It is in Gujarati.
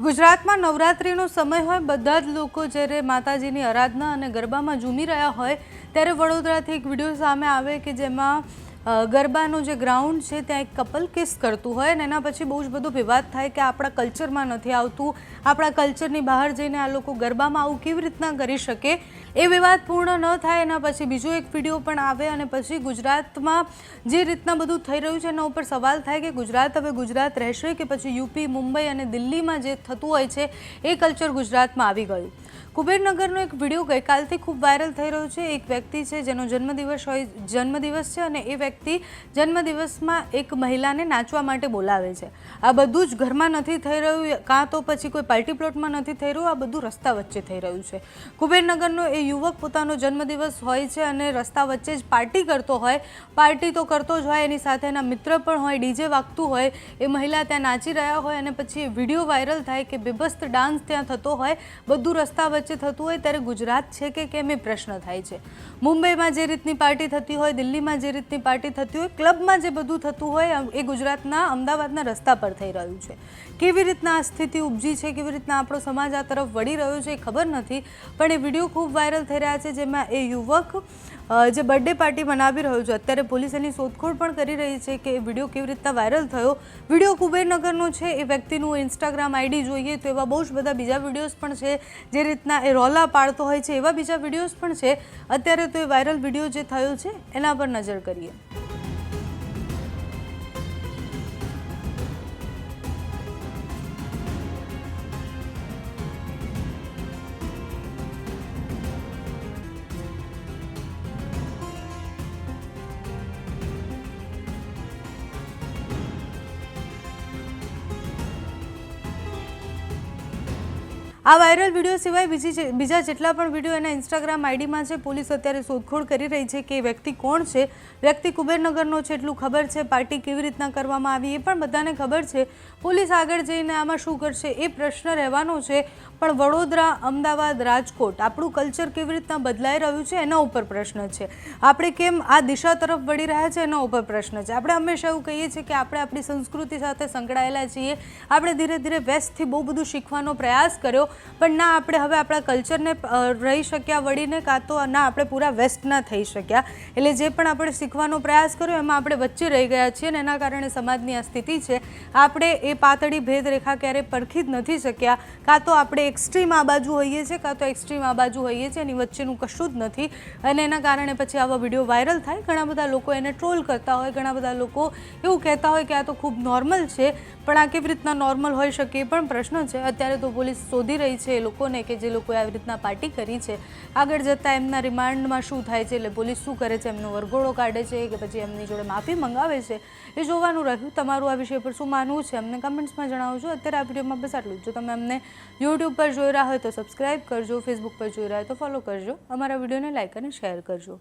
ગુજરાતમાં નવરાત્રિનો સમય હોય, બધા જ લોકો જ્યારે માતાજીની આરાધના અને ગરબામાં ઝૂમી રહ્યા હોય, ત્યારે વડોદરાથી એક વીડિયો સામે આવે કે જેમાં ગરબાનું જે ગ્રાઉન્ડ છે, ત્યાં એક કપલ કિસ કરતું હોય અને એના પછી બહુ જ બધો વિવાદ થાય કે આપણા કલ્ચરમાં નથી આવતું, આપણા કલ્ચરની બહાર જઈને આ લોકો ગરબામાં આવું કેવી રીતના કરી શકે એ વિવાદ પૂર્ણ ન થાય. એના પછી બીજો એક વીડિયો પણ આવે અને પછી ગુજરાતમાં જે રીતના બધું થઈ રહ્યું છે, એના ઉપર સવાલ થાય કે ગુજરાત હવે ગુજરાત રહેશે કે પછી યુપી, મુંબઈ અને દિલ્હીમાં જે થતું હોય છે, એ કલ્ચર ગુજરાતમાં આવી ગયું. કુબેરનગરનો એક વીડિયો ગઈકાલથી ખૂબ વાયરલ થઈ રહ્યો છે. એક વ્યક્તિ છે, જેનો જન્મદિવસ હોય, જન્મદિવસ છે અને એ વ્યક્તિ જન્મદિવસમાં એક મહિલાને નાચવા માટે બોલાવે છે. આ બધું જ ઘરમાં નથી થઈ રહ્યું કાં તો પછી કોઈ પાર્ટી પ્લોટમાં નથી થઈ રહ્યું, આ બધું રસ્તા વચ્ચે થઈ રહ્યું છે. કુબેરનગરનો એ યુવક પોતાનો જન્મદિવસ હોય છે અને રસ્તા વચ્ચે જ પાર્ટી કરતો હોય, પાર્ટી તો કરતો જ હોય, એની સાથે એના મિત્ર પણ હોય, ડીજે વાગતું હોય, એ મહિલા ત્યાં નાચી રહ્યા હોય અને પછી વીડિયો વાયરલ થાય કે બેબસ્ત ડાન્સ ત્યાં થતો હોય, બધું રસ્તા વચ્ચે થતું હોય ત્યારે ગુજરાત છે કે કેમ એ પ્રશ્ન થાય છે. મુંબઈમાં જે રીતની પાર્ટી થતી હોય, દિલ્હીમાં જે રીતની પાર્ટી થતી હોય, ક્લબમાં જે બધું થતું હોય એ ગુજરાતના અમદાવાદના રસ્તા પર થઈ રહ્યું છે. કેવી રીતના આ સ્થિતિ ઉપજી છે, કેવી રીતના આપણો સમાજ આ તરફ વળી રહ્યો છે એ ખબર નથી, પણ એ વીડિયો ખૂબ વાયરલ થઈ રહ્યા છે, જેમાં એ યુવક જે બર્થડે પાર્ટી મનાવી રહ્યો છે, અત્યારે પોલીસ એની શોધખોળ પણ કરી રહી છે કે વીડિયો કેવી રીતના વાયરલ થયો. વીડિયો કુબેરનગરનો છે, એ વ્યક્તિનું ઇન્સ્ટાગ્રામ આઈડી જોઈએ તો એવા બહુ જ બધા બીજા વિડીયોઝ પણ છે, જે રીતના એ રોલા પાડતો હોય છે, એવા બીજા વિડીયોઝ પણ છે. અત્યારે તો એ વાયરલ વીડિયો જે થયો છે, એના પર નજર કરીએ. આ વાયરલ વીડિયો સિવાય બીજી બીજા જેટલા પણ વીડિયો એના ઇન્સ્ટાગ્રામ આઈડીમાં છે. પોલીસ અત્યારે શોધખોળ કરી રહી છે કે વ્યક્તિ કોણ છે? વ્યક્તિ કુબેરનગરનો છે એટલું ખબર છે. પાર્ટી કેવી રીતના કરવામાં આવી એ પણ બધાને ખબર છે. પોલીસ આગળ જઈને આમાં શું કરશે એ પ્રશ્ન રહેવાનો છે. પણ વડોદરા, અમદાવાદ, રાજકોટ આપણું કલ્ચર કેવી રીતના બદલાઈ રહ્યું છે એના ઉપર પ્રશ્ન છે. આપણે કેમ આ દિશા તરફ વળી રહ્યા છે એના ઉપર પ્રશ્ન છે. આપણે હંમેશા એવું કહીએ છીએ કે આપણે આપણી સંસ્કૃતિ સાથે સંકળાયેલા છીએ. આપણે ધીરે ધીરે વેસ્ટથી બહુ બધું શીખવાનો પ્રયાસ કર્યો. પણ ના, આપણે હવે આપણા કલ્ચરને રહી શક્યા વળીને કાં તો ના, આપણે પૂરા વેસ્ટના થઈ શક્યા. એટલે જે પણ આપણે શીખવાનો પ્રયાસ કર્યો, એમાં આપણે વચ્ચે રહી ગયા છીએ અને એના કારણે સમાજની આ સ્થિતિ છે. આપણે એ પાતળી ભેદરેખા ક્યારેય પરખી જ નથી શક્યા. કાં તો આપણે એક્સ્ટ્રીમ આ બાજુ હોઈએ છીએ, કાં તો એક્સ્ટ્રીમ આ બાજુ હોઈએ છીએ, એની વચ્ચેનું કશું જ નથી. અને એના કારણે પછી આવા વીડિયો વાયરલ થાય. ઘણા બધા લોકો એને ટ્રોલ કરતા હોય, ઘણા બધા લોકો એવું કહેતા હોય કે આ તો ખૂબ નોર્મલ છે, પણ આ કેવી રીતના નોર્મલ હોઈ શકે એ પણ પ્રશ્ન છે. અત્યારે તો પોલીસ શોધી રહી છે એ લોકોને કે જે લોકોએ આવી રીતના પાર્ટી કરી છે. આગળ જતાં એમના રિમાન્ડમાં શું થાય છે એટલે પોલીસ શું કરે છે, એમનો વરઘોડો કાઢે છે કે પછી એમની જોડે માફી મંગાવે છે, એ જોવાનું રહ્યું. તમારું આ વિષય પર શું માનવું છે અમને કમેન્ટ્સમાં જણાવજો. અત્યારે આ વિડીયોમાં બસ આટલું જ. તમે અમને યુટ્યુબ પર જોઈ રહ્યા હોય તો સબસ્ક્રાઇબ કરજો ફેસબુક પર જોઈ રહ્યા હોય તો ફોલો કરજો. અમારા વિડીયોને લાઇક અને શેર કરજો.